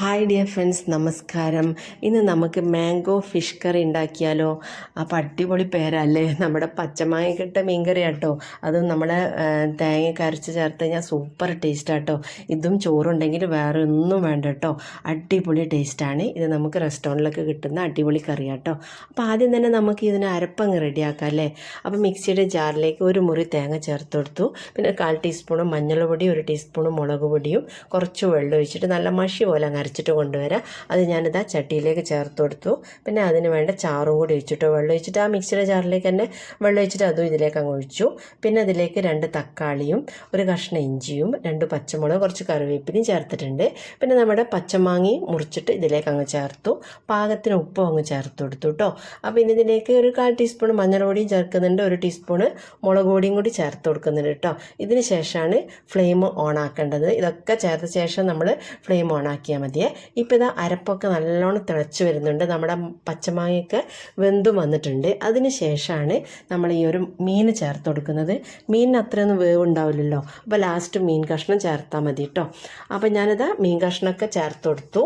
Hi dear friends നമസ്കാരം. ഇന്ന് നമുക്ക് മാംഗോ ഫിഷ് കറി ഉണ്ടാക്കിയാലോ? അപ്പം അടിപൊളി പേരല്ലേ? നമ്മുടെ പച്ചമാങ്ങക്കിട്ട മീൻകറി ആട്ടോ അതും നമ്മളെ തേങ്ങ കരച്ച് ചേർത്ത് കഴിഞ്ഞാൽ സൂപ്പർ ടേസ്റ്റ് ആട്ടോ. ഇതും ചോറുണ്ടെങ്കിൽ വേറെ ഒന്നും വേണ്ട കേട്ടോ. അടിപൊളി ടേസ്റ്റാണ് ഇത് നമുക്ക് റെസ്റ്റോറന്റിലൊക്കെ കിട്ടുന്ന അടിപൊളി കറി ആട്ടോ അപ്പോൾ ആദ്യം തന്നെ നമുക്ക് ഇതിന് അരപ്പങ്ങ് റെഡിയാക്കാം അല്ലേ അപ്പോൾ മിക്സിയുടെ ജാറിലേക്ക് ഒരു മുറി തേങ്ങ ചേർത്ത് കൊടുത്തു. പിന്നെ കാൽ ടീസ്പൂണും മഞ്ഞൾ പൊടിയും ഒരു ടീസ്പൂണും മുളക് പൊടിയും കുറച്ച് വെള്ളം ഒഴിച്ചിട്ട് നല്ല മഷി പോലെ അങ്ങ് അരച്ചിട്ട് കൊണ്ടുവരാം. അത് ഞാനിത് ആ ചട്ടിയിലേക്ക് ചേർത്ത് കൊടുത്തു. പിന്നെ അതിന് വേണ്ട ചാറും കൂടി ഒഴിച്ചിട്ട് വെള്ളം ഒഴിച്ചിട്ട് ആ മിക്സിയുടെ ചാറിലേക്ക് തന്നെ വെള്ളം ഒഴിച്ചിട്ട് അതും ഇതിലേക്ക് അങ്ങ് ഒഴിച്ചു. പിന്നെ അതിലേക്ക് രണ്ട് തക്കാളിയും ഒരു കഷ്ണം ഇഞ്ചിയും രണ്ട് പച്ചമുളക് കുറച്ച് കറിവേപ്പിലയും ചേർത്തിട്ടുണ്ട്. പിന്നെ നമ്മുടെ പച്ചമാങ്ങി മുറിച്ചിട്ട് ഇതിലേക്ക് അങ്ങ് ചേർത്തു. പാകത്തിന് ഉപ്പും അങ്ങ് ചേർത്ത് കൊടുത്തു കേട്ടോ. അപ്പോൾ ഇനി ഇതിലേക്ക് ഒരു കാൽ ടീസ്പൂൺ മഞ്ഞൾപൊടിയും ചേർക്കുന്നുണ്ട്. ഒരു ടീസ്പൂൺ മുളക് പൊടിയും കൂടി ചേർത്ത് കൊടുക്കുന്നുണ്ട് കേട്ടോ. ഇതിന് ശേഷമാണ് ഫ്ലെയിം ഓൺ ആക്കേണ്ടത്. ഇതൊക്കെ ചേർത്ത ശേഷം നമ്മൾ ഫ്ലെയിം ഓൺ ആക്കിയാൽ മതിയേ. ഇപ്പോൾ ഇതാ അരപ്പൊക്കെ നല്ലോണം തിളച്ച് വരുന്നുണ്ട്. നമ്മുടെ പച്ചമാങ്ങയൊക്കെ വെന്തും വന്നിട്ടുണ്ട്. അതിന് ശേഷമാണ് നമ്മൾ ഈ ഒരു മീൻ ചേർത്ത് കൊടുക്കുന്നത്. മീനിന് അത്രയൊന്നും വേവ് ഉണ്ടാവില്ലല്ലോ അപ്പോൾ ലാസ്റ്റ് മീൻ കഷ്ണം ചേർത്താൽ മതി കേട്ടോ അപ്പോൾ ഞാനിതാ മീൻ കഷ്ണമൊക്കെ ചേർത്ത് കൊടുത്തു.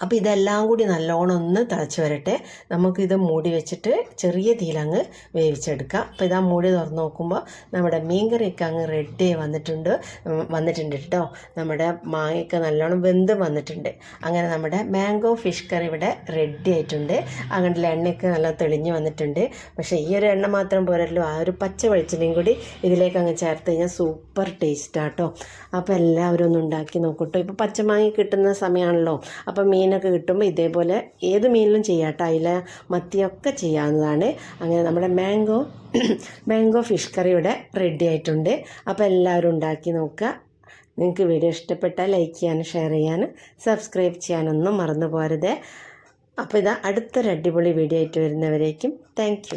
അപ്പോൾ ഇതെല്ലാം കൂടി നല്ലോണം ഒന്ന് തിളച്ച് വരട്ടെ. നമുക്കിത് മൂടി വെച്ചിട്ട് ചെറിയ തീലങ്ങ് വേവിച്ചെടുക്കാം. അപ്പോൾ ഇതാ മൂടി തുറന്ന് നോക്കുമ്പോൾ നമ്മുടെ മീൻകറിയൊക്കെ അങ്ങ് റെഡി വന്നിട്ടുണ്ട്. വന്നിട്ടുണ്ട് കേട്ടോ നമ്മുടെ മാങ്ങയൊക്കെ നല്ലോണം വെന്ത് വന്നിട്ടുണ്ട്. അങ്ങനെ നമ്മുടെ മാംഗോ ഫിഷ് കറി ഇവിടെ റെഡി ആയിട്ടുണ്ട്. അങ്ങനെ എണ്ണയൊക്കെ നല്ല തെളിഞ്ഞ് വന്നിട്ടുണ്ട്. പക്ഷേ ഈ ഒരു എണ്ണ മാത്രം പോരല്ലോ. ആ ഒരു പച്ച വെളിച്ചെണ്ണയും കൂടി ഇതിലേക്ക് അങ്ങ് ചേർത്ത് കഴിഞ്ഞാൽ സൂപ്പർ ടേസ്റ്റാട്ടോ അപ്പോൾ എല്ലാവരും ഒന്ന് ഉണ്ടാക്കി നോക്കട്ടോ ഇപ്പോൾ പച്ചമാങ്ങ കിട്ടുന്ന സമയമാണല്ലോ അപ്പോൾ മീനൊക്കെ കിട്ടുമ്പോൾ ഇതേപോലെ ഏത് മീനിലും ചെയ്യാം കേട്ടോ അയില മത്തിയൊക്കെ ചെയ്യാവുന്നതാണ്. അങ്ങനെ നമ്മുടെ മാംഗോ മാംഗോ ഫിഷ് കറി ഇവിടെ റെഡി ആയിട്ടുണ്ട്. അപ്പോൾ എല്ലാവരും ഉണ്ടാക്കി നോക്കുക. നിങ്ങൾക്ക് വീഡിയോ ഇഷ്ടപ്പെട്ടാൽ ലൈക്ക് ചെയ്യാനും ഷെയർ ചെയ്യാനും സബ്സ്ക്രൈബ് ചെയ്യാനൊന്നും മറന്നു പോരുത് അപ്പോൾ ഇതാ അടുത്തൊരു അടിപൊളി വീഡിയോ ആയിട്ട് വരുന്നവരേക്കും. താങ്ക്